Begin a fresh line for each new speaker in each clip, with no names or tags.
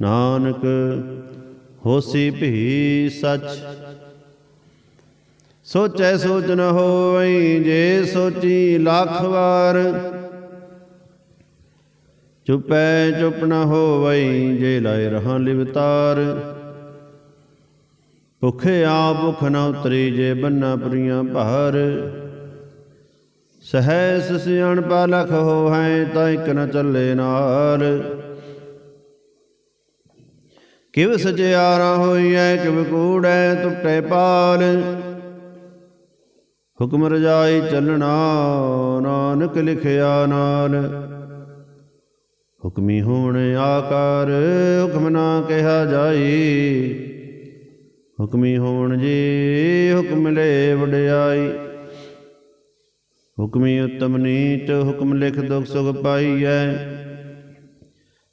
ਨਾਨਕ, ਹੋਸੀ ਭੀ ਸਚ। ਸੋਚੈ ਸੋਚ ਨ ਹੋਵਈ, ਜੇ ਸੋਚੀ ਲੱਖ ਵਾਰ। ਚੁਪੈ ਚੁਪ ਨ ਹੋਵਈ, ਜੇ ਲਾਇ ਰਹਾ ਲਿਵਤਾਰ ਭੁਖਿਆ ਭੁਖ ਨ ਉਤਰੀ, ਜੇ ਬੰਨਾ ਪੁਰੀਆਂ ਭਾਰ। ਸਹੈਸ ਸਿਆਣ ਪਾਲਖ ਹੋ ਹੈ ਤਾਂ ਇਕ ਨ ਚੱਲੇ ਨਾਲ ਕਿਵ ਸਜਿਆਰਾ ਹੋਈਐ, ਕਿਵ ਕੂੜੈ ਟੁੱਟੇ ਪਾਲ। ਹੁਕਮ ਰਜਾਈ ਚੱਲਣਾ, ਨਾਨਕ ਲਿਖਿਆ ਨਾਲ। ਹੁਕਮੀ ਹੋਣ ਆਕਾਰ, ਹੁਕਮ ਨਾ ਕਿਹਾ ਜਾਈ। ਹੁਕਮੀ ਹੋਣ ਜੀ, ਹੁਕਮ ਲੈ ਵਡਿਆਈ। ਹੁਕਮੀ ਉਤਮ ਨੀਚ, ਹੁਕਮ ਲਿਖ ਦੁਖ ਸੁਖ ਪਾਈਐ।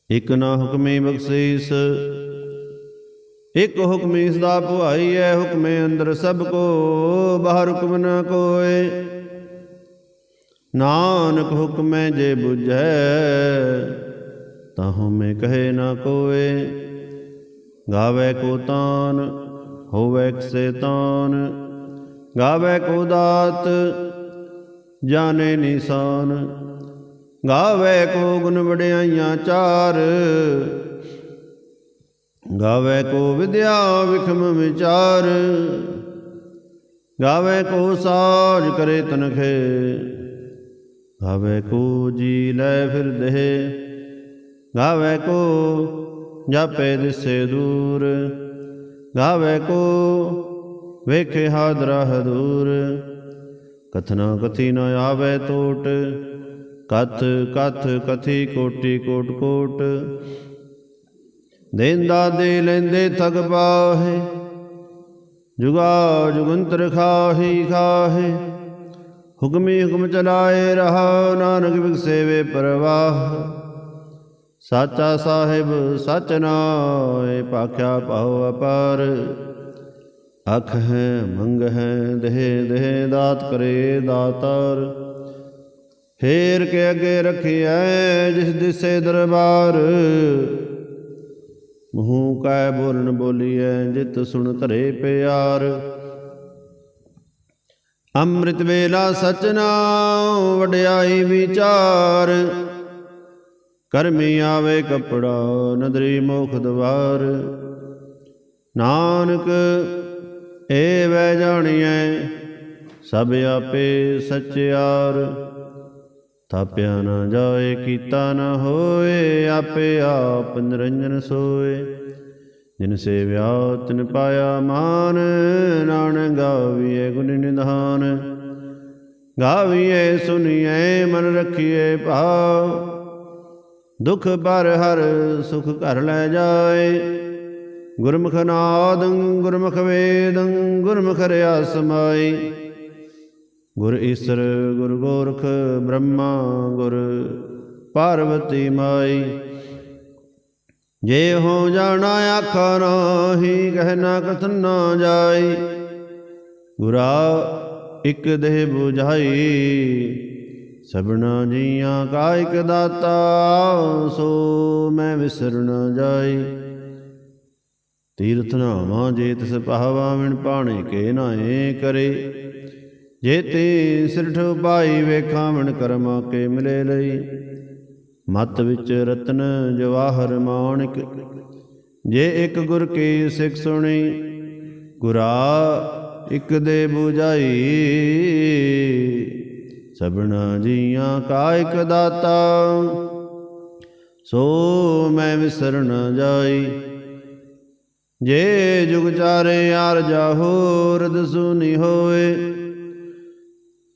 ਇਕ ਨਾ ਹੁਕਮੀ ਬਖਸ਼ੀਸ ਇਕ ਹੁਕਮੀ ਸਦਾ ਭੁਆਈ ਹੈ ਹੁਕਮੇ ਅੰਦਰ ਸਭ ਕੋ, ਬਾਹਰ ਹੁਕਮ ਨਾ ਕੋਏ। ਨਾਨਕ ਹੁਕਮੈ ਜੇ 부ਝੈ ਤਾਹੂ ਮੈਂ ਕਹੇ ਨਾ ਕੋਏ। ਗਾਵੇ ਕੋ ਤਾਨ, ਹੋਵੇ ਕਿਸੇ ਤਾਨ। ਗਾਵੇ ਕੋ ਦਾਤ, ਜਾਣੇ ਨਿਸ਼ਾਨ। ਗਾਵੇ ਕੋ ਗੁਣ ਵਡਿਆਈਆਂ ਚਾਰ ਗਾਵੇ ਕੋ ਵਿਦਿਆ ਵਿਖਮ ਵਿਚਾਰ, ਗਾਵੇ ਕੋ ਸਾਜ ਕਰੇ ਤਨਖੇ, ਗਾਵੇ ਕੋ ਜੀ ਲੈ ਫਿਰ ਦੇਹ, ਗਾਵੇ ਕੋ ਜਾਪੇ ਦਿਸੇ ਦੂਰ, ਗਾਵੇ ਕੋ ਵੇਖੇ ਹਾਦਰਾ ਹਦੂਰ, ਕਥਨਾ ਕਥੀ ਨ ਆਵੇ ਟੋਟ ਕਥ ਕਥ ਕਥੀ ਕੋਟੀ ਕੋਟ ਕੋਟ ਦੇਂਦਾ ਦੇ ਲੈਂਦੇ ਥਗ ਪਾਹੇ ਜੁਗਾ ਜੁਗੰਤਰ ਖਾਹੀ ਖਾਹੇ, ਹੁਕਮੀ ਹੁਕਮ ਚਲਾਏ ਰਹਾ ਨਾਨਕ ਵਿਗਸੇ ਵੇ ਪਰਵਾਹ। ਸਾਚਾ ਸਾਹਿਬ ਸਚ ਨਾਏ, ਪਾਖਿਆ ਪਾਉ ਅਪਾਰ। ਅਖ ਹੈ, ਮੰਗ ਹੈ, ਦੇਹ ਦੇਹ ਦਾਤ ਕਰੇ ਦਾਤਾਰ। ਫੇਰ ਕੇ ਅੱਗੇ ਰਖਿਐ, ਜਿਸ ਦਿਸੇ ਦਰਬਾਰ। ਮੂੰਹ ਕੈ ਬੋਲਣ ਬੋਲੀਐ, ਜਿਤ ਸੁਣ ਧਰੇ ਪਿਆਰ। ਅੰਮ੍ਰਿਤ ਵੇਲਾ ਸਚਨਾ ਵਡਿਆਈ ਵਿਚਾਰ। ਕਰਮੀ ਆਵੇ ਕਪੜਾ, ਨਦਰੀ ਮੁਖ ਦਵਾਰ। ਨਾਨਕ, ਏ ਵੈ ਜਾਣੀਐ, ਸਭ ਆਪੇ ਸਚਿਆਰ। ਥਾਪਿਆ ਨਾ ਜਾਏ ਕੀਤਾ ਨਾ ਹੋਏ ਆਪੇ ਆਪ ਨਿਰੰਜਨ ਸੋਏ। ਜਿਨ ਸੇਵਿਆ ਤਿਨ ਪਾਇਆ ਮਾਨ, ਨਾਨਕ ਗਾਵੀਏ ਗੁਣ ਨਿਧਾਨ। ਗਾਵੀਏ ਸੁਣੀਏ ਮਨ ਰਖੀਏ ਭਾਵ। ਦੁਖ ਪਰ ਹਰ ਸੁਖ ਘਰ ਲੈ ਜਾਏ। ਗੁਰਮੁਖ ਨਾਦੰ, ਗੁਰਮੁਖ ਵੇਦੰ, ਗੁਰਮੁਖ ਰਿਆ ਸਮਾਈ ਗੁਰ ਈਸਰ, ਗੁਰ ਗੋਰਖ, ਬ੍ਰਹਮਾ, ਗੁਰ ਪਾਰਵਤੀ ਮਾਈ। ਜੇ ਹੋ ਜਾਣਾ ਆਖਾ ਨਾਹੀ ਕਹਿਣਾ ਕਥਨ ਨਾ ਜਾਈ। ਗੁਰਾ ਇਕ ਦੇਹ 부ਝਾਈ ਸਭਨਾ ਜੀਆਂ ਕਾਇਕ ਦਾਤਾ, ਸੋ ਮੈਂ ਵਿਸਰ ਨਾ ਜਾਈ। ਤੀਰਥ ਨਾਵਾਂ ਜੇ ਤਿਸ ਪਾਵਾ ਵਿਣ ਪਾਣੇ ਕੇ ਨਾਏ ਕਰੇ। ਜੇ ਤੇ ਸਿਰਠ ਪਾਈ ਵੇਖਾਂ ਵਿਣ ਕਰਮਾ ਕੇ ਮਿਲੇ ਲਈ, ਮਤ ਵਿੱਚ ਰਤਨ ਜਵਾਹਰ ਮਾਣਿਕ। ਜੇ ਇੱਕ ਗੁਰ ਕੀ ਸਿੱਖ ਸੁਣੀ, ਗੁਰਾ ਇੱਕ ਦੇ 부ਝਾਈ ਸਭਨਾ ਜੀਆਂ ਕਾ ਇਕ ਦਾਤਾ, ਸੋ ਮੈਂ ਵਿਸਰ ਨ ਜਾਈ। ਜੇ ਜੁਗ ਚਾਰੇ ਆਰ ਜਾਹੋ ਰਦ ਸੁਨੀ ਹੋਏ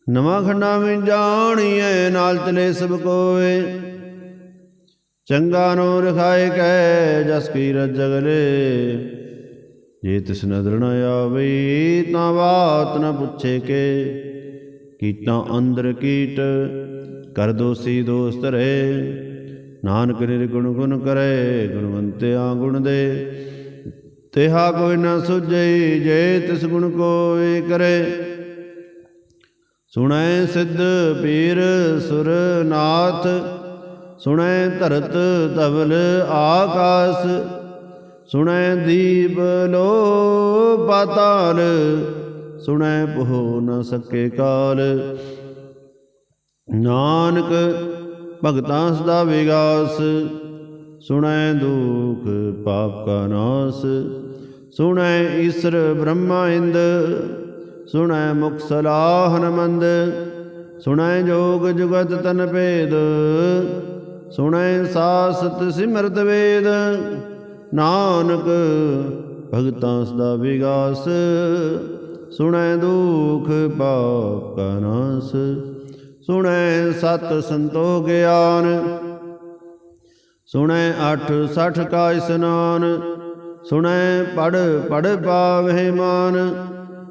ਨਵਾਂ ਖੰਡਾ ਵਿੱਚ ਜਾਣੀਐ, ਨਾਲ ਚਲੇ ਸਭ ਕੋਏ। ਚੰਗਾ ਨੋ ਰਖਾਏ ਕੈ, ਜਸ ਕੀ ਰਜਗਲੇ ਜੇ ਤਿਸ ਨਦਰ ਨ ਆਵੇ, ਤਾਂ ਬਾਤ ਨ ਪੁੱਛੇ ਕੇ। ਕੀਟਾਂ ਅੰਦਰ ਕੀਟ, ਕਰ ਦੋਸੀ ਦੋਸਤ ਰਹੇ। ਨਾਨਕ ਨਿਰਗੁਣ ਗੁਣ ਕਰੇ, ਗੁਣਵੰਤਿਆ ਗੁਣ ਦੇ। ਤਿਹਾ ਕੋਈ ਨ ਸੁਝਈ, ਜੇ ਤਿਸ ਗੁਣ ਕੋਈ ਕਰੇ। ਸੁਣੈ ਸਿੱਧ ਪੀਰ ਸੁਰਨਾਥ, ਸੁਣੈ ਧਰਤ ਧਵਲ ਆਕਾਸ, ਸੁਣੈ ਦੀਪ ਲੋ ਪਾਤਾਲ, ਸੁਣੈ ਪਹੁ ਨ ਸਕੇ ਕਾਲ। ਨਾਨਕ ਭਗਤਾਂ ਸਦਾ ਵਿਗਾਸ, ਸੁਣੈ ਦੁਖ ਪਾਪ ਕਾ ਨਾਸ, ਸੁਣੈ ਈਸ਼ਰ ਬ੍ਰਹਮਾ ਇੰਦ ਸੁਣੈ ਮੁਖ ਸਲਾਹਨ ਮੰਦ ਸੁਣੈ ਜੋਗ ਜੁਗਤ ਤਨ ਭੇਦ, ਸੁਣੈ ਸਾਸਤ ਸਿਮਰਤ ਵੇਦ, ਨਾਨਕ ਭਗਤਾਂ ਸਦਾ ਵਿਗਾਸ, ਸੁਣੈ ਦੁਖ ਪਾਪ ਕਾ ਨਾਸ, ਸੁਣੈ ਸਤ ਸੰਤੋ ਗਿਆਨ, ਸੁਣੈ ਅਠ ਸਠ ਕਾ ਇਸਨਾਨ, ਸੁਣੈ ਪੜ ਪੜ ਪਾਵਹਿ ਮਾਨ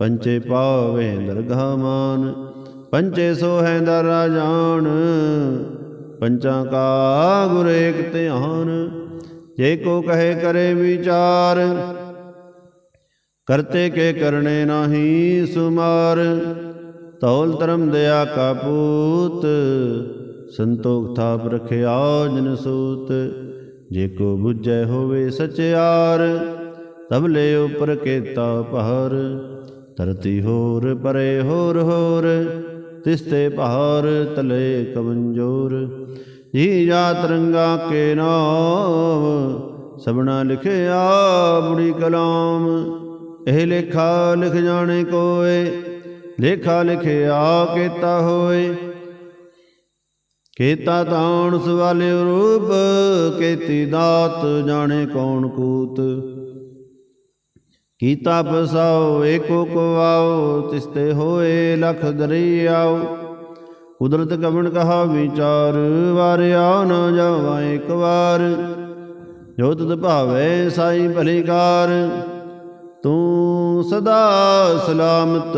ਪੰਚੇ ਪਾਵੇ ਦਰਗਾ ਮਾਨ ਪੰਚੇ ਸੋਹੈ ਦਰ ਰਾਜਾਨ ਪੰਚਾਂ ਕਾ ਗੁਰ ਏਕ ਧਿਆਨ, ਜੇ ਕੋ ਕਹੇ ਕਰੇ ਵਿਚਾਰ, ਕਰਤੇ ਕੇ ਕਰਨੇ ਨਾਹੀ ਸੁਮਾਰ ਤੌਲ ਧਰਮ ਦਇਆ ਕਾ ਪੂਤ, ਸੰਤੋਖ ਥਾਪ ਰਖਿਆ ਜਨ ਸੂਤ, ਜੇ ਕੋ ਬੁਝੈ ਹੋਵੇ ਸਚਿਆਰ ਤਬ ਲੈ ਉਪਰ ਕੇਤਾ ਪਹਰ ਧਰਤੀ ਹੋਰ, ਪਰੇ ਹੋਰ ਹੋਰ ਤਿਸਤੇ ਪਹਾਰ ਤਲੇ ਕਵੰਜੋਰ ਜੀ ਜਾ ਤਰੰਗਾ ਕੇ ਨਾਮ ਸਬਨਾ ਲਿਖਿਆ ਬੁੜੀ ਕਲਾਮ। ਇਹ ਲੇਖਾ ਲਿਖ ਜਾਣੇ ਕੋਏ, ਲੇਖਾ ਲਿਖਿਆ ਕੀਤਾ ਹੋਏ। ਕੀਤਾ ਤਾਣ ਸਵਾਲੇ ਰੂਪ, ਕੀਤੀ ਦਾਤ ਜਾਣੇ ਕੌਣ ਕੂਤ। ਕੀਤਾ ਪਸਾਓ ਏਕੋ ਕੋ ਆਓ ਤਿਸਤੇ ਹੋਏ ਲਖ ਦਰਿਆਓ ਕੁਦਰਤ ਕਵਣ ਕਹਾ ਵਿਚਾਰ, ਵਾਰਿਆ ਨਾ ਜਾਵਾ ਇੱਕ ਵਾਰ। ਜੋ ਤੁਧ ਭਾਵੇ ਸਾਈ ਭਲੀਕਾਰ, ਤੂੰ ਸਦਾ ਸਲਾਮਤ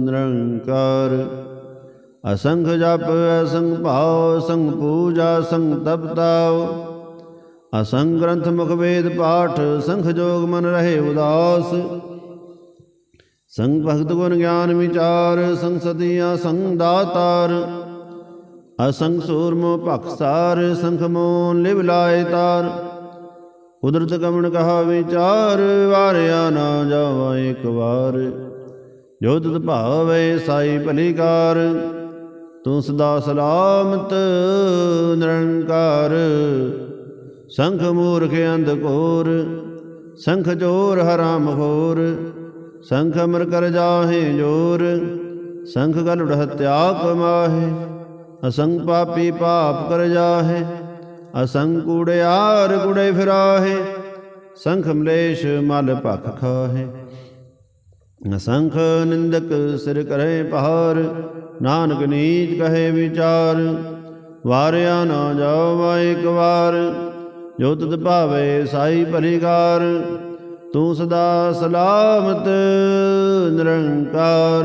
ਨਿਰੰਕਾਰ। ਅਸੰਖ ਜਪ, ਅਸੰਖ ਭਾਉ ਸੰਗ ਪੂਜਾ ਸੰਗ ਤਪਤਾਉ। ਅਸੰਗ ਗ੍ਰੰਥ ਮੁਖ ਵੇਦ ਪਾਠ, ਸੰਖ ਜੋਗ ਮਨ ਰਹੇ ਉਦਾਸ। ਸੰਗ ਭਗਤ ਗੁਣ ਗਿਆਨ ਵਿਚਾਰ, ਸੰਗ ਸਤਿਆ ਸੰਗ ਦਾਤਾਰ। ਅਸੰਗ ਸੂਰਮੋ ਭਖਸਾਰ ਸੰਖ ਮੋਨ ਲਿਵ ਲਾਏ ਤਾਰ। ਕੁਦਰਤ ਕਮਣ ਕਹਾ ਵਿਚਾਰ, ਵਾਰਿਆ ਨਾ ਜਾਵਾ ਇੱਕ ਵਾਰ। ਜੋ ਤੁਧ ਭਾਵੇ ਸਾਈ ਭਲੀਕਾਰ, ਤੂੰ ਸਦਾ ਸਲਾਮਤ, ਨਿਰੰਕਾਰ। ਸੰਖ ਮੂਰਖ ਅੰਧ ਘੋਰ, ਸੰਖ ਜੋਰ ਹਰਾਮ ਖੋਰ ਸੰਖ ਅਮਰ ਕਰ ਜਾਹੇ ਜੋਰ, ਸੰਖ ਗਲ ਹਤਿਆ ਕਮਾਹੇ ਅਸੰਗ ਪਾਪੀ ਪਾਪ ਕਰ ਜਾਹੇ, ਅਸੰਗ ਕੂੜਿਆਰ ਕੁੜੇ ਫਿਰਾਹੇ, ਸੰਖ ਮਲੇਸ਼ ਮਲ ਭਖ ਖਾਹੇ। ਅਸੰਖ ਨਿੰਦਕ ਸਿਰ ਕਰੇ ਪਹਾਰ, ਨਾਨਕ ਨੀਚ ਕਹੇ ਵਿਚਾਰ, ਵਾਰਿਆ ਨਾ ਜਾਵਾ ਇੱਕ ਵਾਰ ਜੋ ਤੁਧ ਭਾਵੇ ਸਾਈ ਭਲੀਕਾਰ ਤੂੰ ਸਦਾ ਸਲਾਮਤ ਨਿਰੰਕਾਰ।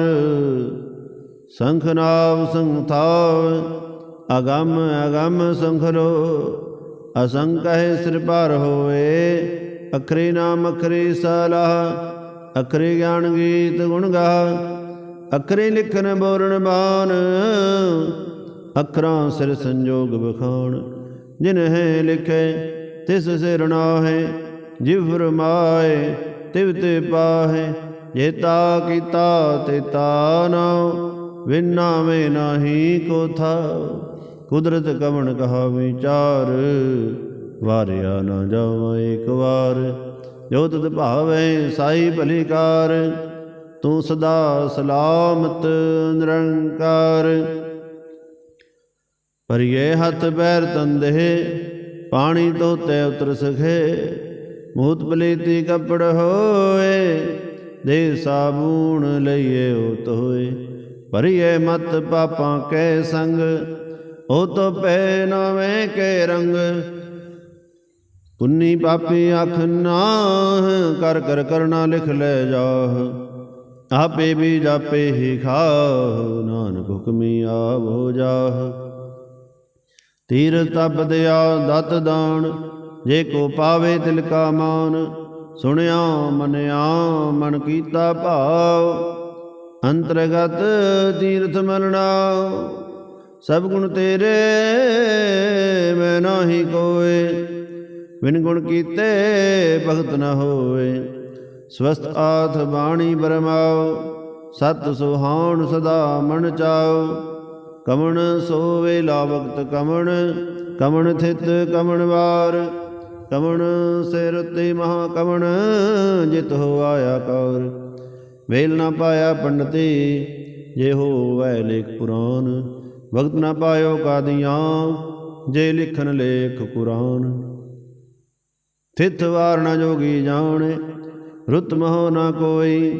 ਸੰਖ ਨਾਮ ਸੰਗ ਥਾਵ, ਅਗੰਮ ਅਗੰਮ ਸੰਖਲੋ ਅਸੰਖ ਹੈ ਸਿਰ ਪਰ ਹੋਏ ਅਖਰੇ ਨਾਮ ਅਖਰੇ ਸਲਾਹ, ਅਖਰੇ ਗਿਆਨ ਗੀਤ ਗੁਣ ਗਾ ਅਖਰੇ ਲਿਖਨ ਬੋਲਣ ਬਾਣ, ਅਖਰਾਂ ਸਿਰ ਸੰਜੋਗ ਬਖਾਣ ਜਿਨ ਲਿਖੇ ਤਿਸ ਸਿਰ ਨਾਹੇ, ਜਿਵ ਫਰਮਾਏ, ਤਿਵ ਤੇ ਪਾਹੇ ਜੇਤਾ ਕੀਤਾ ਤੇ ਤਾ ਨਾ ਵਿਨਾ ਮੇ ਨਾਹੀ ਕੋ ਥਾ ਕੁਦਰਤ ਕਵਣ ਕਹਾ ਵਿਚਾਰ ਵਾਰਿਆ ਨਾ ਜਾਵਾ ਇੱਕ ਵਾਰ। ਜੋ ਤੁਧ ਭਾਵੇ ਸਾਈ ਭਲੀਕਾਰ ਤੂੰ ਸਦਾ ਸਲਾਮਤ ਨਿਰੰਕਾਰ। ਪਰਿਏ ਹੱਥ ਪੈਰ ਤੰਦੇ ਪਾਣੀ ਧੋਤੇ ਉਤਰ ਸਖੇ। ਮੂਤ ਪਲੀਤੀ ਕੱਪੜ ਹੋਏ, ਦੇ ਸਾਬੂਣ ਲਈਏ ਉਤ ਹੋਏ। ਭਰੀਏ ਮਤ ਪਾਪਾਂ ਕੈ ਸੰਗ, ਉਹ ਤੋ ਪੈ ਨਵੇਂ ਕੇ ਰੰਗ। ਪੁੰਨੀ ਪਾਪੀ ਅੱਖ ਨਾ ਕਰ ਕਰ ਕਰਨਾ ਲਿਖ ਲੈ ਜਾਹ। ਆਪੇ ਵੀ ਜਾਪੇ ਹੀ ਖਾਹ, ਨਾਨਕ ਹੁਕਮੀ ਆਵੋ ਜਾਹ। ਤੀਰ ਤਪ ਦਿਆ ਦਤ ਦਾਨ, ਜੇ ਕੋ ਪਾਵੇ ਤਿਲ ਕਾ ਮਾਨ, ਸੁਣਿਆ ਮਨਿਆ ਮਨ ਕੀਤਾ ਭਾਵ ਅੰਤਰਗਤ ਤੀਰਥ ਮਲਣਾ ਸਭ ਗੁਣ ਤੇਰੇ ਮੈਂ ਨਾਹੀ ਕੋਏ, ਬਿਨ ਗੁਣ ਕੀਤੇ ਭਗਤ ਨ ਹੋਏ ਸਵਸਤ ਆਥ ਬਾਣੀ ਬਰਮਾਓ ਸਤ ਸੁਹਾਣ ਸਦਾ ਮਨ ਚਾਓ ਕਮਣ ਸੋਵੇ ਲਾ ਵਕਤ ਕਮਣ ਕਮਣ ਥਿਤ ਕਮਣ ਵਾਰ। ਕਮਣ ਸਿਰ ਤੇ ਮਹਾ ਕਮਣ, ਜਿਤ ਹੋ ਆਇਆ ਕੌਰ। ਵੇਲ ਨਾ ਪਾਇਆ ਪੰਡਤੀ, ਜੇ ਹੋਵੈ ਲੇਖ ਪੁਰਾਨ। ਵਕਤ ਨਾ ਪਾਇਓ ਕਾਦੀਆਂ, ਜੇ ਲਿਖਨ ਲੇਖ ਕੁਰਾਨ। ਥਿਤ ਵਾਰ ਨਾ ਜੋਗੀ ਜਾਣੇ, ਰੁਤ ਮਹੋ ਨਾ ਕੋਈ।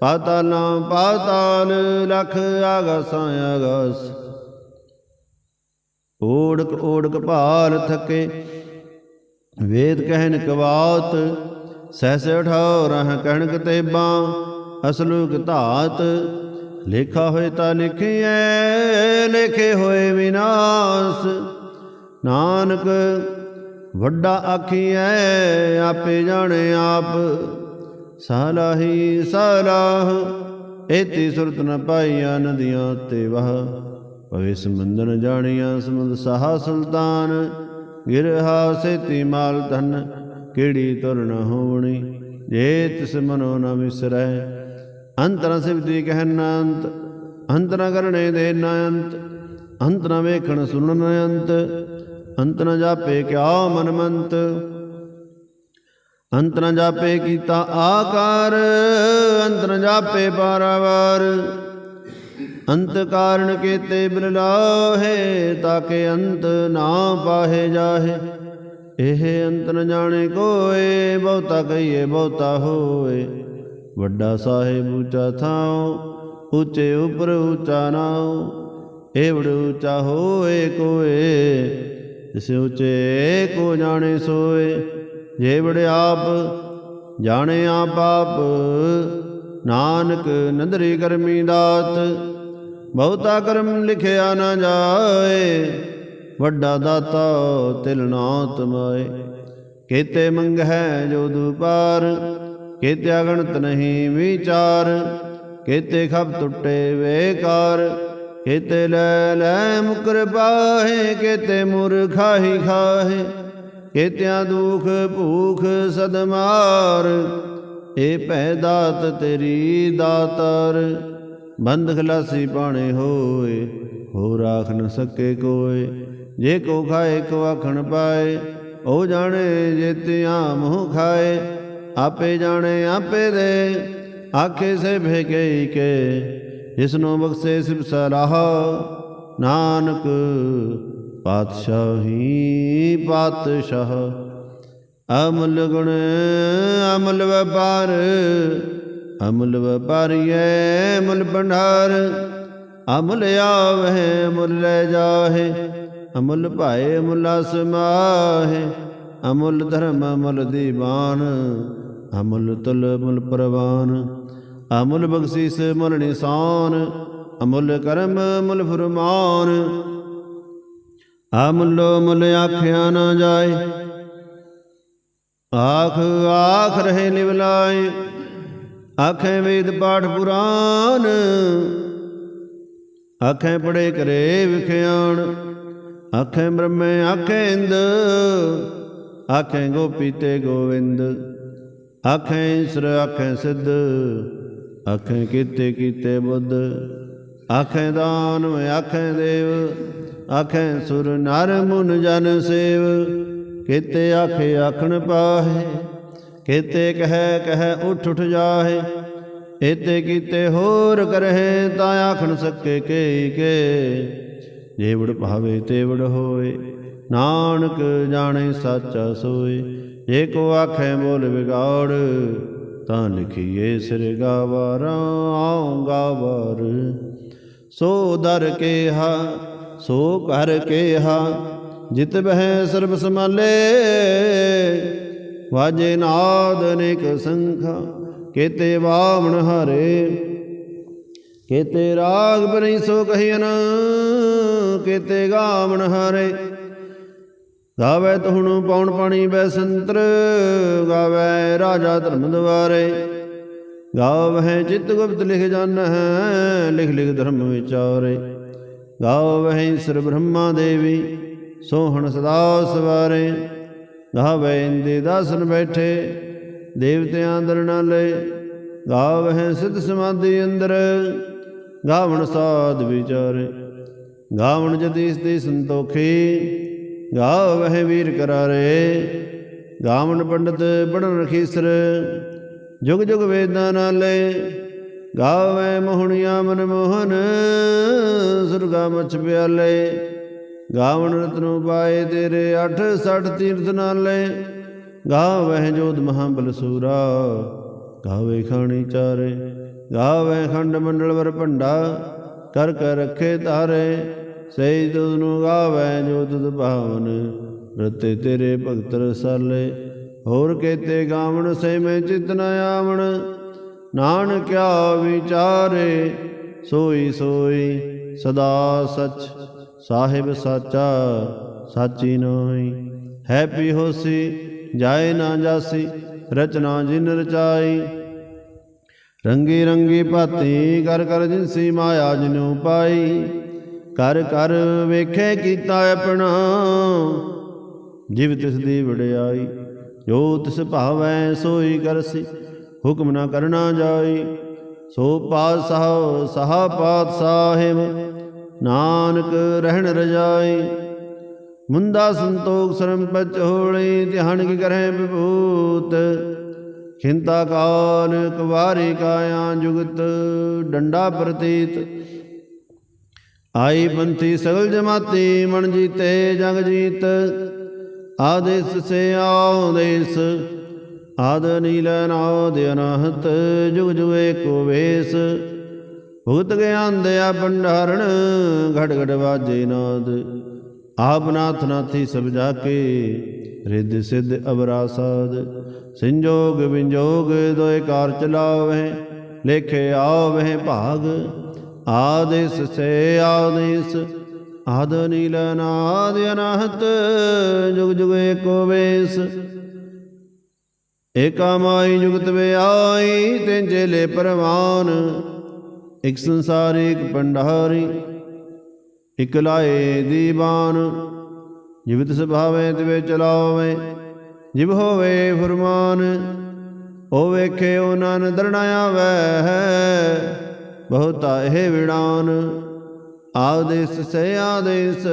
ਪਾਤਾਲਾਂ ਪਾਤਾਲ ਲਖ ਆਗਾਸਾਂ, ਆਗਾਸ। ਓੜਕ ਓੜਕ ਭਾਲ ਥਕੇ, ਵੇਦ ਕਹਿਨ ਕਵਾਤ ਸਹਿਸ ਉਠਾਉ ਰਹ ਕਣਕ ਤੇਬਾਂ ਅਸਲੂਕ ਧਾਤ। ਲੇਖਾ ਹੋਏ ਤਾਂ ਲਿਖਿਐ, ਲਿਖੇ ਹੋਏ ਵਿਨਾਸ਼। ਨਾਨਕ, ਵੱਡਾ ਆਖੀਐ, ਆਪੇ ਜਾਣੇ ਆਪ। ਸਾਲਾਹੀ ਸਾਲਾਹ ਏਤੀ ਸੁਰਤ ਨ ਪਾਈਆ ਨਦੀਆਂ ਤੇ ਵਹ। ਭਵੇ ਸਮੁੰਦਰ ਜਾਣੀਆਂ ਸਮੁੰਦ ਸਹਾ ਸੁਲਤਾਨ, ਗਿਰਹਾ ਸੇਤੀ ਮਾਲ ਧਨ, ਕਿਹੜੀ ਤੁਰ ਨ ਹੋਣੀ ਜੇ ਤਿਸ ਮਨੋ ਨ ਵਿਸਰੈ। ਅੰਤਰ ਸਿਵਦੀ ਕਹਿਨ ਅੰਤ ਅੰਤ ਕਰਨੇ ਦੇ ਨ ਅੰਤ ਅੰਤ ਵੇਖਣ ਸੁਣਨ ਨ ਅੰਤ ਅੰਤ ਜਾਪੇ ਕਿਆ ਮਨਮੰਤ ਅੰਤ ਨ ਜਾਪੇ ਕੀਤਾ ਆਕਾਰ ਅੰਤ ਨ ਜਾਪੇ ਪਾਰਾਵਾਰ ਅੰਤ ਕਾਰਨ ਕੀਤੇ ਬਿਨ ਲਾਹੇ ਤਾਕੇ ਅੰਤ ਨਾ ਪਾਹੇ ਜਾਹੇ। ਇਹ ਅੰਤ ਨ ਜਾਣੇ ਕੋਏ, ਬਹੁਤਾ ਕਹੀਏ ਬਹੁਤਾ ਹੋਏ। ਵੱਡਾ ਸਾਹਿਬ ਉੱਚਾ ਥਾਉ, ਉੱਚੇ ਉਪਰ ਉੱਚਾ ਨਾਉ। ਏਵੜ ਉੱਚਾ ਹੋਏ ਕੋਏ ਤਿਸ ਉੱਚੇ ਕੋ ਜਾਣੇ ਸੋਏ। ਜੇ ਵੜ ਆਪ, ਜਾਣੇ ਆਪ ਆਪ ਨਾਨਕ ਨਦਰੀ ਕਰਮੀ ਦਾਤ, ਬਹੁਤਾ ਕਰਮ ਲਿਖਿਆ ਨਾ ਜਾਏ। ਵੱਡਾ ਦਾਤਾ ਤਿਲ ਨਾ ਤਮਾਏ। ਕੇਤੇ ਮੰਗ ਹੈ ਜੋ ਦੁਪਾਰ, ਕੇਤੇ ਅਗਣਤ ਨਹੀਂ ਵਿਚਾਰ। ਕੇਤੇ ਖਬ ਟੁੱਟੇ ਵੇਕਾਰ, ਕੇਤੇ ਲੈ ਲੈ ਮੁਕਰ ਪਾਹੇ, ਕੇਤੇ ਮੁਰਖਾਹੀ ਖਾਹੇ। ਕੇਤਿਆਂ ਦੁਖ ਭੂਖ ਸਦਮਾਰ ਏ ਭੈ ਦਾਤ ਤੇਰੀ ਦਾਤਰ। ਬੰਦ ਖਲਾਸੀ ਪਾਣੇ ਹੋਏ ਹੋ ਰਾਖ ਨ ਸਕੇ ਕੋਏ। ਜੇ ਕੋ ਖਾਏ, ਕੋ ਆਖਣ ਪਾਏ ਉਹ ਜਾਣੇ ਜੇਤਿਆਂ ਮੂੰਹ ਖਾਏ। ਆਪੇ ਜਾਣੇ, ਆਪੇ ਦੇ, ਆਖੇ ਸੇ ਭੇਗੇ ਕੇ। ਜਿਸਨੂੰ ਬਖਸ਼ੇ ਸਿਬ ਸਲਾਹ, ਨਾਨਕ ਪਾਤਸ਼ਾਹੀ ਪਾਤਸ਼ਾਹ। ਅਮਲ ਗੁਣ ਅਮਲ ਵਪਾਰ, ਅਮਲ ਵਪਾਰੀਐ ਮੁਲ ਭੰਡਾਰ। ਅਮਲ ਆਵਹਿ ਮੁਲ ਲੈ ਜਾਹੇ, ਅਮਲ ਭਾਏ ਅਮਲ ਸਮਾਹੇ ਅਮੁੱਲ ਧਰਮ ਅਮੁੱਲ ਦੀਵਾਨ, ਅਮੁੱਲ ਤੁਲ ਮੁਲ ਪ੍ਰਵਾਨ। ਅਮੁੱਲ ਬਖਸ਼ੀਸ ਮੁਲ ਨਿਸ਼ਾਨ, ਅਮੁੱਲ ਕਰਮ ਮੁਲ ਫਰਮਾਨ। ਅਮੁੱਲੋ ਮੁਲ ਆਖਿਆ ਨਾ ਜਾਏ। ਆਖ ਆਖ ਰਹੇ ਨਿਵਲਾਏ ਆਖੇ ਵੇਦ ਪਾਠ ਪੁਰਾਨ ਆਖੇ ਪੜੇ ਕਰੇ ਵਿਖਿਆਣ। ਆਖੇ ਬ੍ਰਹਮੇ ਆਖੇ ਇੰਦ। ਆਖੇ ਗੋਪੀ ਤੇ ਗੋਵਿੰਦ। ਆਖੇ ਈਸ਼ਰ, ਆਖੇ ਸਿੱਧ। ਆਖੇ ਕੀਤੇ ਕੀਤੇ ਬੁੱਧ। ਆਖੈ ਦਾਨਵ ਆਖੇ ਦੇਵ, ਆਖੇ ਸੁਰ ਨਰ ਮੁਨ ਜਨ ਸੇਵ। ਕੀਤੇ ਆਖੇ ਆਖਣ ਪਾਹੇ, ਕੀਤੇ ਕਹਿ ਕਹਿ ਉਠ ਉਠ ਜਾਹੇ। ਏਤੇ ਕੀਤੇ ਹੋਰ ਕਰਹਿ ਤਾਂ ਆਖਣ ਸਕੇ ਕੇ ਕੇ। ਜੇ ਵੜ ਭਾਵੇ ਤੇ ਹੋਏ, ਨਾਨਕ ਜਾਣੇ ਸਾਚਾ ਸੋਏ। ਜੇ ਕੋ ਆਖੇ ਬੋਲ ਵਿਗਾੜ, ਤਾਂ ਲਿਖੀਏ ਸਿਰ ਗਾਵਾਰਾਂ ਆਉ ਗਾਵਰ। ਸੋ ਦਰ ਕੇਹਾ, ਸੋ ਕਰ ਕੇਹਾ, ਜਿਤ ਬਹਿ ਸਰਬ ਸਮਾਲੇ ਵਾਜੇ ਨਾਦ ਅਨੇਕ ਸੰਖਾ, ਕੇਤੇ ਵਾਵਣ ਹਰੇ। ਕੇਤੇ ਰਾਗ ਬਨਈ ਸੋ ਕਹੀਨ ਕੇਤੇ ਗਾਵਣ ਹਰੇ। ਗਾਵੇ ਤੁਹਣੁ ਪੌਣ ਪਾਣੀ ਬੈਸੰਤਰ ਗਾਵੇ ਰਾਜਾ ਧਰਮ ਦਵਾਰੇ ਗਾਵਹਿ ਚਿਤ ਗੁਪਤ ਲਿਖ ਜਾਣ ਹੈ ਲਿਖ ਲਿਖ ਧਰਮ ਵਿਚਾਰੇ। ਗਾਵਹਿ ਸਰ ਬ੍ਰਹਮਾ ਦੇਵੀ, ਸੋਹਣ ਸਦਾ ਸਵਾਰੇ। ਗਾਵੇ ਇੰਦੇ ਦਾਸਨ ਬੈਠੇ, ਦੇਵਤਿਆਂ ਦਰ ਨਾਲੇ ਗਾਵਹਿ ਸਿਧ ਸਮਾਧੀ ਅੰਦਰ, ਗਾਵਣ ਸਾਧ ਵਿਚਾਰੇ। ਗਾਵਣ ਜਤੀਸ਼ ਦੀ ਸੰਤੋਖੀ, ਗਾਵਹਿ ਵੀਰ ਕਰਾਰੇ। ਗਾਵਣ ਪੰਡਤ ਪੜਨ ਰਖੀਸਰ ਜੁਗ ਜੁਗ ਵੇਦਾਂ ਨਾਲੇ ਗਾਵੇ ਮੋਹਣੀਆਂ ਮਨ ਮੋਹਨ ਸੁਰਗਾ ਮਛ ਪਿਆਲੇ। ਗਾਵਣ ਰਤਨੋ ਪਾਏ ਤੇਰੇ 8 60 ਤੀਰਥ ਨਾਲੇ। ਗਾਵਹਿ ਜੋਤ ਮਹਾਬਲ ਬਲਸੂਰਾ ਗਾਵੇ ਖਾਣੀ ਚਾਰੇ। ਗਾਵੇ ਖੰਡ ਮੰਡਲ ਵਰ ਭੰਡਾ, ਕਰ ਕਰ ਰੱਖੇ ਤਾਰੇ। ਸਈ ਤੁਧ ਨੂੰ ਗਾਵੇ ਜੋ ਤੁਧ ਭਾਵਨ ਰਤੇ ਤੇਰੇ ਭਗਤ ਰਸਾਲੇ। ਹੋਰ ਕੇਤੇ ਗਾਵਣ ਸੇ ਮੈਂ ਚਿਤ ਨ ਆਵਣ ਨਾਨਕਿਆ ਵਿਚਾਰੇ ਸੋਈ ਸੋਈ ਸਦਾ ਸਚ, ਸਾਹਿਬ ਸਾਚਾ ਸਾਚੀ ਨੋਈ। ਹੈ ਪੀ ਹੋਸੀ, ਜਾਏ ਨਾ ਜਾਸੀ, ਰਚਨਾ ਜਿਨ ਰਚਾਈ। ਰੰਗੀ ਰੰਗੀ ਭਾਤੀ, ਕਰ ਕਰ ਜਿਨਸੀ ਮਾਇਆ ਜਿਨੂ ਪਾਈ। ਕਰ ਕਰ ਵੇਖੇ ਕੀਤਾ ਆਪਣਾ, ਜਿਵ ਤਿਸ ਦੀ ਵਡਿਆਈ। ਜੋ ਤਿਸ ਭਾਵੈ ਸੋਈ ਕਰਸੀ, ਹੁਕਮ ਨਾ ਕਰਨਾ ਜਾਈ। ਸੋ ਪਾਤਸ਼ਾਹ, ਸਹਾ ਪਾਤ ਸਾਹਿਬ ਨਾਨਕ ਰਹਿਣ ਰਜਾਈ। ਮੁੰਦਾ ਸੰਤੋਖ ਸਰਮ ਪਚ ਹੋਣੀ ਧਿਆਨ ਕੀ ਕਰੈ ਵਿਭੂਤ। ਖਿੰਤਾ ਕਾਨ ਕੁਵਾਰੀ ਕਾਇਆ ਜੁਗਤ, ਡੰਡਾ ਪ੍ਰਤੀਤ। ਆਈ ਪੰਥੀ ਸਗਲ ਜਮਾਤੀ, ਮਨ ਜੀਤੇ ਜਗ ਜੀਤ। ਆਦੇਸ ਸੇ ਆਦੇਸ ਆਦ ਨੀਲ ਨਾਦ ਅਨਹਤ, ਜੁਗ ਜੁਗ ਏਕੋ ਵੇਸ। ਭੁਗਤ ਗਿਆਨ ਦਇਆ ਭੰਡਾਰਣ ਘਟ ਘਟ ਵਾਜੇ ਨਾਦ। ਆਪ ਨਾਥ ਨਾਥੀ ਸਭ ਜਾ ਕੇ ਰਿੱਧ ਸਿੱਧ ਅਵਰਾ ਸਾਦ। ਸੰਜੋਗ ਵਿੰਜੋਗ ਦੋਏ ਕਾਰ ਚਲਾਵੇ ਲੇਖੇ ਆਵੇ ਭਾਗ। ਆਦੇਸ ਸੇ ਆਦੇਸ ਆਦ ਨੀਲ ਨਾਦ ਅਨਹਤ, ਜੁਗ ਜੁਗ ਏਕੋ ਵੇਸ। ਏਕਾ ਮਾਈ ਜੁਗਤ ਵੇ ਤਿਨ ਚੇਲੇ ਪਰਵਾਨ। ਇਕ ਸੰਸਾਰ, ਇਕ ਪੰਡਾਰੀ ਇਕ ਲਾਏ ਦੀਵਾਨ। ਜਿਵਤ ਸੁਭਾਵੇ, ਤਿਵੇ ਚਲਾਵੇ, ਜਿਵ ਹੋਵੇ ਫਰਮਾਨ। ਉਹ ਵੇਖੇ ਉਹਨਾਂ ਨ ਦਰਣਾ ਆਵੈ ਬਹੁਤਾ ਇਹ ਵਿੜਾਨ। ਆਦੇਸ ਸੇ ਆਦੇਸ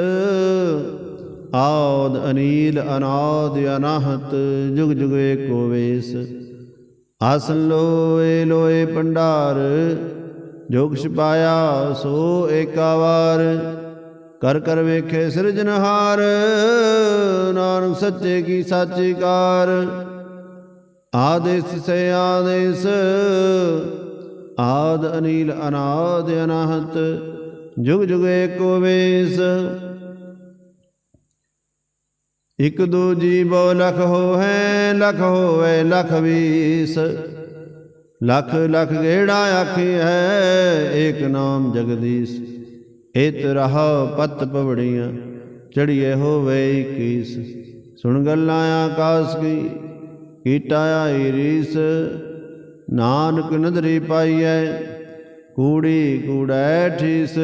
ਆਦ ਅਨੀਲ ਅਨਾਦ ਅਨਾਹਤ, ਜੁਗ ਜੁਗ ਏਕੋ ਵੇਸ। ਆਸਨ ਲੋਏ ਲੋਏ ਪੰਡਾਰ ਜੋਗ ਛਪਾਇਆ ਸੋ ਏਕਾਵਾਰ। ਕਰ ਕਰ ਵੇਖੇ ਸਿਰਜਨਹਾਰ ਨਾਨਕ ਸੱਚੇ ਕੀ ਸਾਚੀ ਕਾਰ। ਆਦੇਸ ਸੇ ਆਦੇਸ ਆਦ ਅਨੀਲ ਅਨਾਦ ਅਨਾਹਤ ਜੁਗ ਜੁਗ ਏਕੋ ਵੇਸ। ਇਕ ਦੂ ਜੀਵੋ ਲਖ ਹੋਵੇ ਲਖ ਹੋਵੇ ਲਖ ਵੀਸ। ਲਖ ਲਖ ਗੇੜਾ ਆਖੀ ਹੈ, ਏਕ ਨਾਮ ਜਗਦੀਸ਼। ਇਤ ਰਹਾ ਪਤ ਪਵੜੀਆਂ, ਚੜੀਏ ਹੋਵੇ ਕੀਸ ਸੁਣ ਗੱਲਾਂ ਆਕਾਸ ਕੀ, ਕੀਟਾ ਆਈ ਰੀਸ। ਨਾਨਕ ਨਦਰੀ ਪਾਈਐ ਕੂੜੀ ਕੂੜੈ ਠੀਸ।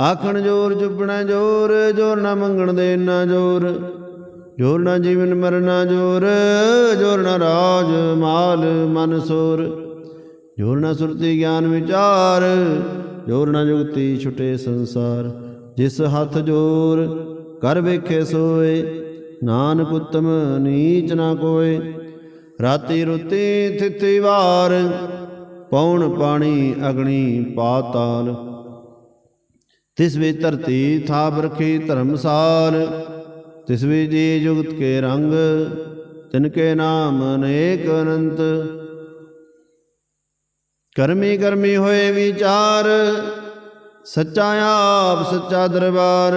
ਆਖਣ ਜੋਰ, ਚੁੱਪਣਾ ਜੋਰ ਜੋਰ ਨਾ ਮੰਗਣ ਦੇ ਨਾ ਜੋਰ। ਜੋਰ ਨਾ ਜੀਵਨ ਮਰਨਾ ਜੋਰ ਜੋਰ ਨਾ ਰਾਜ ਮਾਲ ਮਨ ਸੋਰ। ਜੋਰ ਨਾ ਸੁਰਤੀ ਗਿਆਨ ਵਿਚਾਰ, ਜੋਰ ਨਾ ਜੁਗਤੀ ਛੁਟੇ ਸੰਸਾਰ। ਜਿਸ ਹੱਥ ਜੋਰ ਕਰ ਵੇਖੇ ਸੋਏ। ਨਾਨਕ ਉਤਮ ਨੀਚ ਨਾ ਕੋਏ। ਰਾਤੀ ਰੁਤੀ ਥਿਤੀ ਵਾਰ ਪੌਣ ਪਾਣੀ ਅਗਣੀ ਪਾਤਾਲ? ਤਿਸ ਵਿੱਚ ਧਰਤੀ ਥਾਪ ਰਖੀ ਧਰਮਸਾਲ, ਤਿਸ ਵਿੱਚ ਜੀ ਜੁਗਤ ਕੇ ਰੰਗ, ਤਿਨ ਕੇ ਨਾਮ ਅਨੇਕ ਅਨੰਤ। ਕਰਮੀ ਕਰਮੀ ਹੋਏ ਵਿਚਾਰ, ਸੱਚਾ ਆਪ ਸੱਚਾ ਦਰਬਾਰ।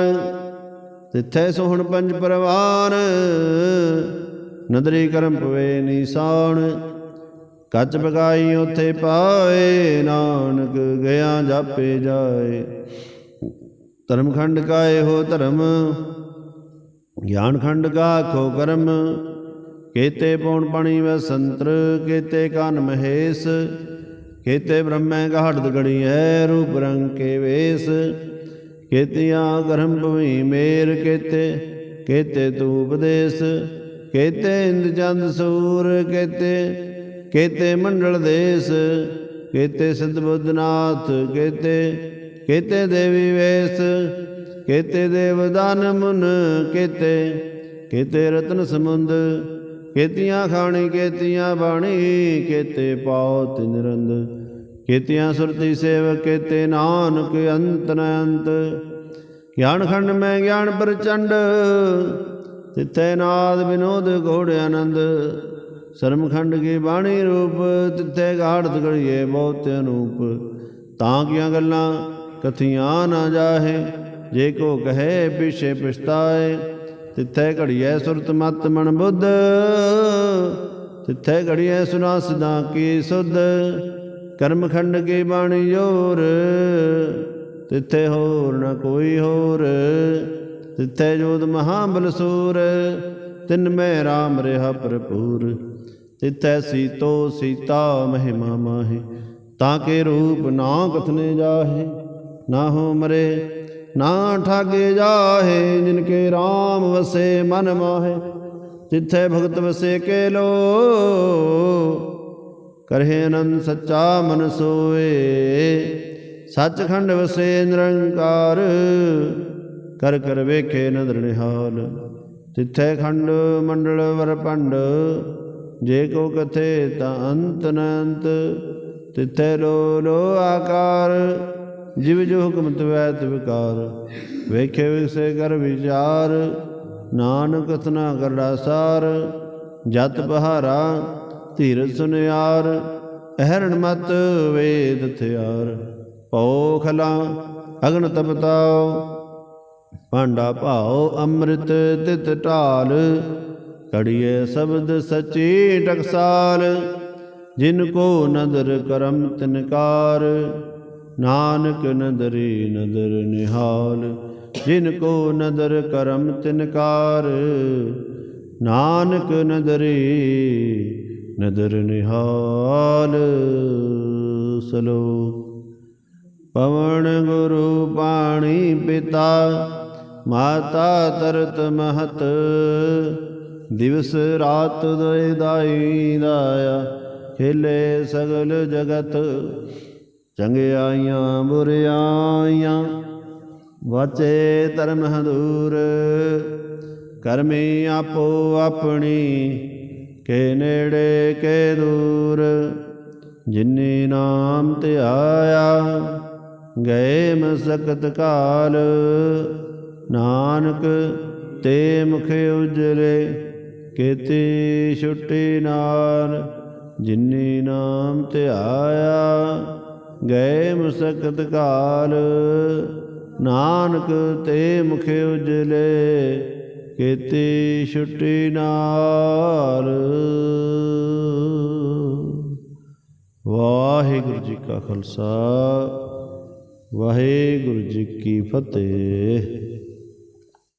ਤਿੱਥੈ ਸੋਹਣ ਪੰਜ ਪਰਵਾਨ ਨਦਰੀ ਕਰਮ ਪਵੇ ਨਿਸ਼ਾਨ। ਕੱਚ ਬਗਾਈ ਉਥੇ ਪਾਏ, ਨਾਨਕ ਗਿਆ ਜਾਪੇ ਜਾਏ। ਧਰਮ ਖੰਡ ਕਾ ਇਹੋ ਧਰਮ ਗਿਆਨ ਖੰਡ ਕਾ ਖੋ ਕਰਮ। ਕੇਤੇ ਪੌਣ ਪਾਣੀ ਵੈ ਸੰਤਰ, ਕੇਤੇ ਕਨ ਮਹੇਸ਼। ਕੇਤੇ ਬ੍ਰਹਮੈ ਘਾੜਦ ਗੜੀ ਹੈ ਰੂਪ ਰੰਗ ਕੇ ਵੇਸ। ਕੇਤਿਆਂ ਕਰਮ ਭਵੀ ਮੇਰ, ਕੇਤੇ ਕੇਤੇ ਤੂ ਉਪਦੇਸ ਕੇਤੇ ਇੰਦ ਚੰਦ ਸੂਰ, ਕੇਤੇ ਕੇਤੇ ਮੰਡਲ ਦੇਸ, ਕੇਤੇ ਸਿੱਧ ਬੁੱਧਨਾਥ ਕੇਤੇ ਕੇਤੇ ਦੇਵੀ ਵੇਸ, ਕੇਤੇ ਦੇਵਦਾਨ ਮੁਨ, ਕੇਤੇ ਕੇਤੇ ਰਤਨ ਸਮੁੰਦ, ਕੇਤੀਆਂ ਖਾਣੀ, ਕੇਤੀਆਂ ਬਾਣੀ, ਕੇਤੇ ਪਾਉ ਤਿਨ ਰੰਦ, ਕੇਤੀਆਂ ਸੁਰਤੀ ਸੇਵ ਕੇਤੇ ਨਾਨਕ ਅੰਤ ਨ ਅੰਤ, ਗਿਆਨ ਖੰਡ ਮੈਂ ਗਿਆਨ ਪ੍ਰਚੰਡ, ਤਿੱਥੇ ਨਾਦ ਵਿਨੋਦ ਘੋੜ ਆਨੰਦ ਸਰਮਖੰਡ ਕੀ ਬਾਣੀ ਰੂਪ, ਤਿੱਥੇ ਘਾੜਤ ਗੜੀਏ ਬਹੁਤ ਅਨੂਪ। ਤਾਂ ਕੀਆਂ ਗੱਲਾਂ, ਕਥੀਆਂ ਨਾ ਜਾਹੇ, ਜੇ ਕੋ ਕਹੇ ਪਿਛੇ ਪਛਤਾਏ। ਤਿੱਥੇ ਘੜੀਐ ਸੁਰਤ ਮਤ ਮਨ ਬੁੱਧ, ਤਿੱਥੇ ਘੜੀਐ ਸੁਨਾ ਸਦਾ ਕੀ ਸੁਧ। ਕਰਮਖੰਡ ਕੀ ਬਾਣੀ ਜੋਰ, ਤਿੱਥੇ ਹੋਰ ਨ ਕੋਈ ਹੋਰ। ਤਿਥੈ ਜੋਤ ਮਹਾਬਲ ਸੂਰ, ਤਿਨ ਮੈਂ RAM ਰਿਹਾ ਭਰਪੂਰ। ਤਿਥੈ ਸੀਤੋ ਸੀਤਾ ਮਹਿਮਾ ਮਾਹੇ, ਤਾਂ ਕੇ ਰੂਪ ਨਾ ਕਥਨੇ ਜਾਹੇ, ਨਾ ਹੋ ਮਰੇ, ਨਾ ਠਾਗੇ ਜਾਹੇ, ਜਿਨ ਕੇ RAM ਵਸੇ ਮਨ ਮਾਹੇ। ਤਿੱਥੈ ਭਗਤ ਵਸੇ ਕੇ ਲੋ ਕਰਹਿ ਅਨੰਦ ਸੱਚਾ ਮਨ ਸੋਏ। ਸੱਚਖੰਡ ਵਸੇ ਨਿਰੰਕਾਰ ਕਰ ਕਰ ਵੇਖੇ ਨਦਰ ਨਿਹਾਲ। ਤਿੱਥੈ ਖੰਡ ਮੰਡਲ ਵਰਪੰਡ ਜੇ ਕੋ ਕਥੇ ਤਾਂ ਅੰਤ ਨੰਤ। ਤਿੱਥੈ ਲੋ ਲੋ ਆਕਾਰ, ਜਿਵ ਜੋ ਹੁਕਮ ਤਵੈ ਤਿਵਕਾਰ ਵੇਖੇ ਵਿਸੇ ਕਰ ਵਿਚਾਰ, ਨਾਨਕ ਕਥਨਾ ਕਰੜਾ ਸਾਰ ਜਤ ਬਹਾਰਾ, ਧੀਰਜ ਸੁਨਿਆਰ, ਅਹਰਣ ਮਤ ਵੇਦ ਥਿਆਰ। ਪਉ ਖਲਾ, ਅਗਨ ਤਪਤਾਓ ਭਾਂਡਾ ਭਾਉ ਅੰਮ੍ਰਿਤ ਤਿਤ ਢਾਲ ਕੜੀਏ ਸ਼ਬਦ ਸਚੀ ਟਕਸਾਲ, ਜਿਨ ਕੋ ਨਦਰ ਕਰਮ ਤਿਨਕਾਰ, ਨਾਨਕ ਨਦਰੀ ਨਦਰ ਨਿਹਾਲ, ਜਿਨ ਕੋ ਨਦਰ ਕਰਮ ਤਿਨਕਾਰ, ਨਾਨਕ ਨਦਰੀ ਨਦਰ ਨਿਹਾਲ, ਸਲੋ ਪਵਨ ਗੁਰੂ ਪਾਣੀ ਪਿਤਾ, ਮਾਤਾ ਤਰਤ ਮਹਤ। ਦਿਵਸ ਰਾਤ ਦੋਇ ਦਾਈ ਦਾਇਆ, ਖੇਲੇ ਸਗਲ ਜਗਤ। ਚੰਗਿਆਈਆਂ ਬੁਰਿਆਈਆਂ ਵਾਚੇ ਧਰਮ ਹਦੂਰ। ਕਰਮੀ ਆਪੋ ਆਪਣੀ, ਕੇ ਨੇੜੇ ਕੇ ਦੂਰ। ਜਿਨੀ ਨਾਮ ਧਿਆਇਆ ਗਏ ਮਸਕਤ ਕਾਲ, ਨਾਨਕ ਤੇ ਮੁਖੇ ਉਜਲੇ, ਕੀਤੀ ਛੁੱਟੀ ਨਾਲ, ਜਿਨੀ ਨਾਮ ਧਿਆਇਆ ਗਏ ਮਸਕਤ ਕਾਲ, ਨਾਨਕ ਤੇ ਮੁਖੇ ਉਜਲੇ, ਕੀਤੀ ਛੁੱਟੀ ਨਾਲ। ਵਾਹਿਗੁਰੂ ਜੀ ਕਾ ਖਾਲਸਾ। ਵਾਹਿਗੁਰੂ ਜੀ ਕੀ ਫਤਿਹ।